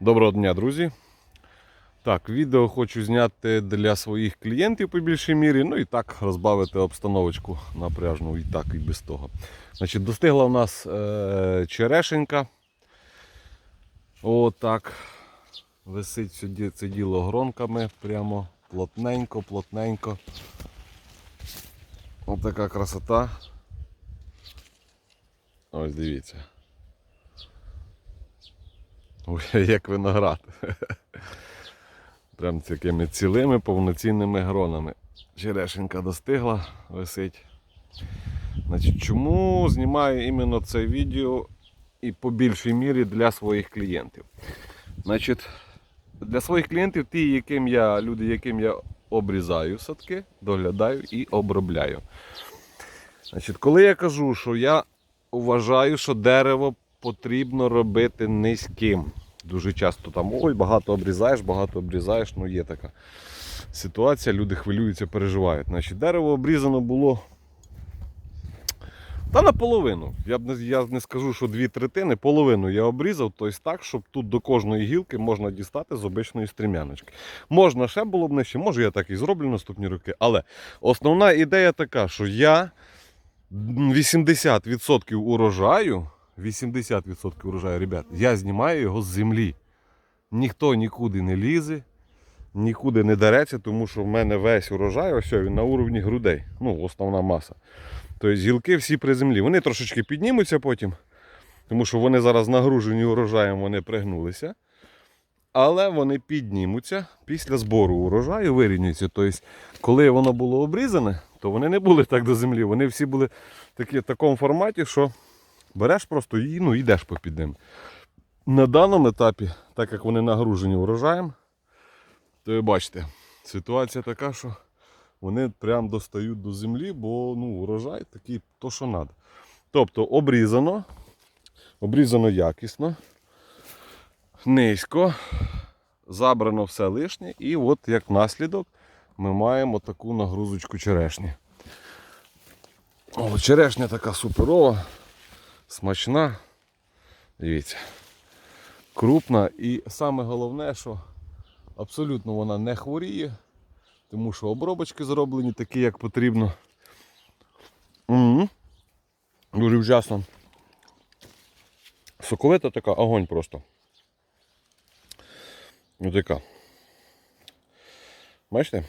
Доброго дня, друзі. Так, відео хочу зняти для своїх клієнтів по більшій мірі, ну і так розбавити обстановочку напряжну і так, і без того. Значить, достигла у нас е, черешенька. Отак. Висить сюди це діло гронками, прямо плотненько, плотненько. Ось така красота. Ось дивіться. Як виноград. Прям такими цілими повноцінними гронами. Черешенька достигла, висить. Значить, чому знімаю іменно це відео і по більшій мірі для своїх клієнтів? Значить, для своїх клієнтів, ті, яким я, люди, яким я обрізаю садки, доглядаю і обробляю. Значить, коли я кажу, що я вважаю, що дерево потрібно робити низьким. Дуже часто там ой, багато обрізаєш, багато обрізаєш. Ну є така ситуація, люди хвилюються, переживають. Значить, дерево обрізано було. Та наполовину. Я б не, я не скажу, що дві третини, половину я обрізав, тобто так, щоб тут до кожної гілки можна дістати з обичної стрімяночки. Можна ще було б нижче, може я так і зроблю наступні роки. Але основна ідея така, що я 80% урожаю, 80% урожаю, ребят, я знімаю його з землі. Ніхто нікуди не лізе, нікуди не дереться, тому що в мене весь урожай, ось він на уровні грудей. Ну, основна маса. Тобто гілки всі при землі. Вони трошечки піднімуться потім, тому що вони зараз нагружені урожаєм, вони пригнулися. Але вони піднімуться після збору урожаю, вирівнюються. Тобто, коли воно було обрізане, то вони не були так до землі. Вони всі були такі, в такому форматі, що береш просто і ну, йдеш по під ним. На даному етапі, так як вони нагружені урожаєм, то ви бачите, ситуація така, що вони прям достають до землі, бо ну, урожай такий, то що треба. Тобто обрізано, обрізано якісно, низько, забрано все лишнє, і от як наслідок ми маємо таку нагрузочку черешні. О, черешня така суперова, смачна. Дивіться. Крупна і саме головне, що абсолютно вона не хворіє, тому що обробочки зроблені такі, як потрібно. Дуже вчасно. Соковита така, огонь просто. Ось така. Бачите?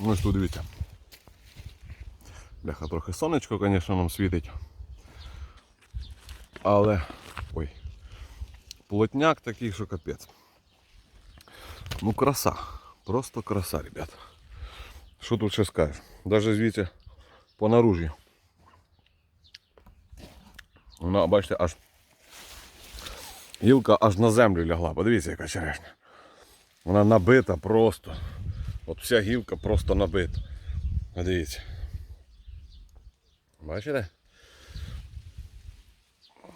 Ось тут дивіться. Бляха, трохи сонечко, звісно, нам світить. Але. Ой. Плотняк такий, що капець. Ну краса. Просто краса, ребят. Що тут ще скажеш? Даже звідси по наружі. Вона, бачите, аж гілка аж на землю лягла. Подивіться, яка черешня. Вона набита просто. От вся гілка просто набита. Подивіться. Бачите?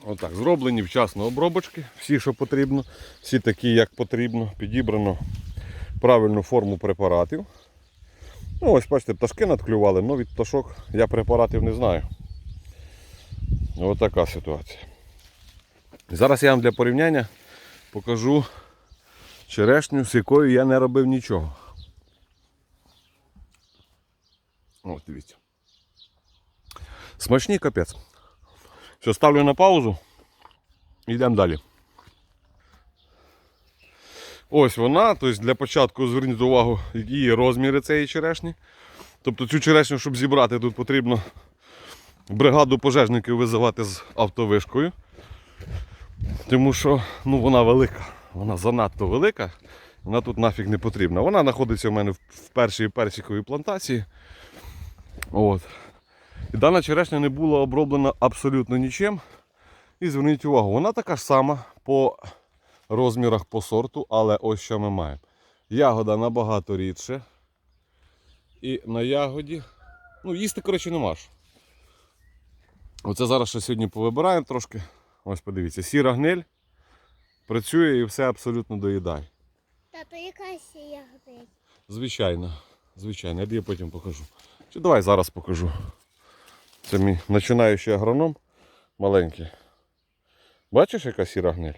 Отак, зроблені вчасно обробочки, всі, що потрібно, всі такі, як потрібно, підібрано правильну форму препаратів. Ну, ось бачите, пташки надклювали, але від пташок я препаратів не знаю. Ось така ситуація. Зараз я вам для порівняння покажу черешню, з якою я не робив нічого. Ось дивіться. Смачний капець. Все, ставлю на паузу. Йдемо далі. Ось вона. Тобто для початку зверніть увагу, які розміри цієї черешні. Тобто цю черешню, щоб зібрати, тут потрібно бригаду пожежників визивати з автовишкою. Тому що ну, вона велика. Вона занадто велика. Вона тут нафіг не потрібна. Вона знаходиться у мене в- в першій персиковій плантації. От. І дана черешня не була оброблена абсолютно нічим. І зверніть увагу, вона така ж сама по розмірах по сорту, але ось що ми маємо. Ягода набагато рідше. І на ягоді. Ну, їсти, коротше, нема ж. Оце зараз ще сьогодні повибираємо трошки. Ось подивіться, сіра гниль працює і все абсолютно доїдає. Тато, яка сія грить? Звичайно, звичайно, я потім покажу. Чи давай зараз покажу. Це мій починаючий агроном маленький. Бачиш, яка сіра гниль?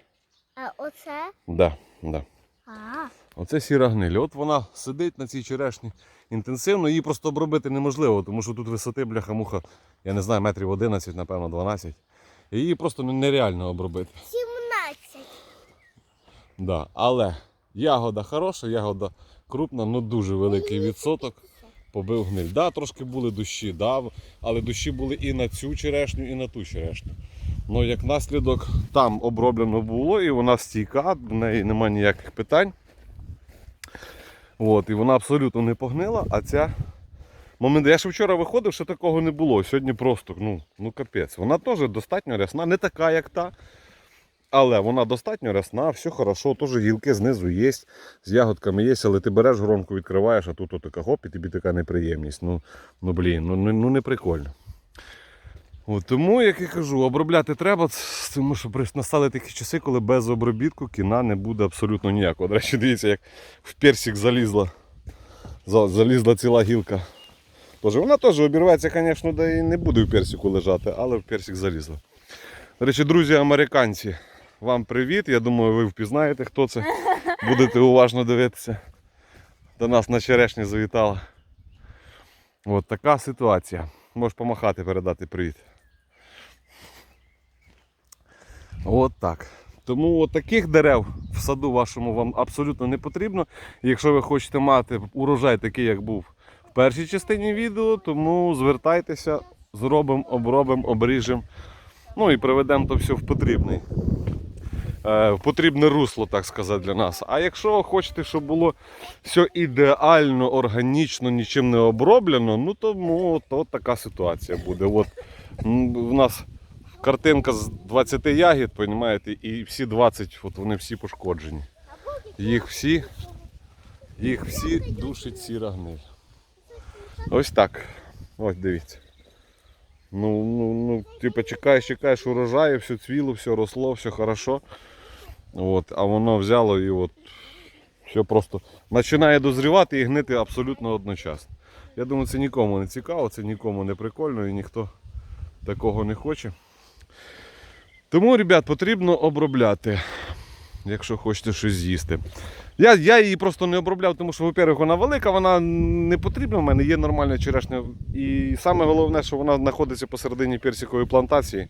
А оце? Да, да. А, Оце сіра гниль. От вона сидить на цій черешні інтенсивно, її просто обробити неможливо, тому що тут висоти бляха-муха, я не знаю, метрів 11, напевно, 12. І її просто ну, нереально обробити. 17. Да. Але ягода хороша, ягода крупна, але дуже великий відсоток. Побив гниль. Да, трошки були дощі, да, але дощі були і на цю черешню, і на ту черешню. Ну, як наслідок, там оброблено було, і вона стійка, в неї немає ніяких питань. От, і вона абсолютно не погнила, а ця. Момент, я ще вчора виходив, що такого не було. Сьогодні просто, ну, ну капець. Вона теж достатньо рясна, не така, як та. Але вона достатньо рясна, все хорошо, теж гілки знизу є, з ягодками є, але ти береш громку, відкриваєш, а тут отака хоп, і тобі така неприємність. Ну, ну блін, ну, ну, ну не прикольно. От, тому, як я кажу, обробляти треба, тому що настали такі часи, коли без обробітку кіна не буде абсолютно ніякого. До речі, дивіться, як в персик залізла, залізла ціла гілка. Тож вона теж обірветься, звісно, да і не буде в персику лежати, але в персик залізла. До речі, друзі американці, вам привіт. Я думаю, ви впізнаєте, хто це. Будете уважно дивитися. До нас на черешні завітала. От така ситуація. Можеш помахати, передати привіт. От так. Тому от таких дерев в саду вашому вам абсолютно не потрібно. Якщо ви хочете мати урожай такий, як був в першій частині відео, тому звертайтеся, зробимо, обробимо, обріжемо. Ну і приведемо то все в потрібний. Е, потрібне русло, так сказати, для нас. А якщо хочете, щоб було все ідеально, органічно, нічим не оброблено, ну то, ну, то така ситуація буде. От в нас картинка з 20 ягід, розумієте, і всі 20, от вони всі пошкоджені. Їх всі, їх всі душить сіра гниль. Ось так. Ось дивіться. Ну, ну, ну, типу, чекаєш, чекаєш урожаю, все цвіло, все росло, все хорошо. От, а воно взяло і от все просто починає дозрівати і гнити абсолютно одночасно. Я думаю, це нікому не цікаво, це нікому не прикольно і ніхто такого не хоче. Тому, ребят, потрібно обробляти, якщо хочете щось з'їсти. Я, я її просто не обробляв, тому що, во-первых, вона велика, вона не потрібна в мене, є нормальна черешня. І саме головне, що вона знаходиться посередині персикової плантації,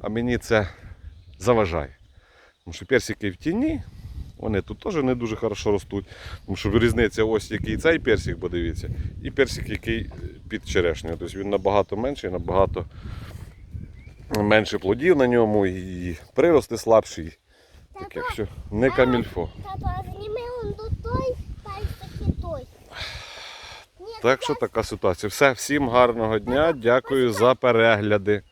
а мені це заважає. Тому що персики в тіні, вони тут теж не дуже хорошо ростуть. Тому що різниця ось який цей персик, бо дивіться, і персик, який під черешнею. Тобто він набагато менший, набагато менше плодів на ньому, і прирости слабші. Таке все. Не камільфо. Той, пальчики той. Так що така ситуація. Все, всім гарного дня. Дякую за перегляди.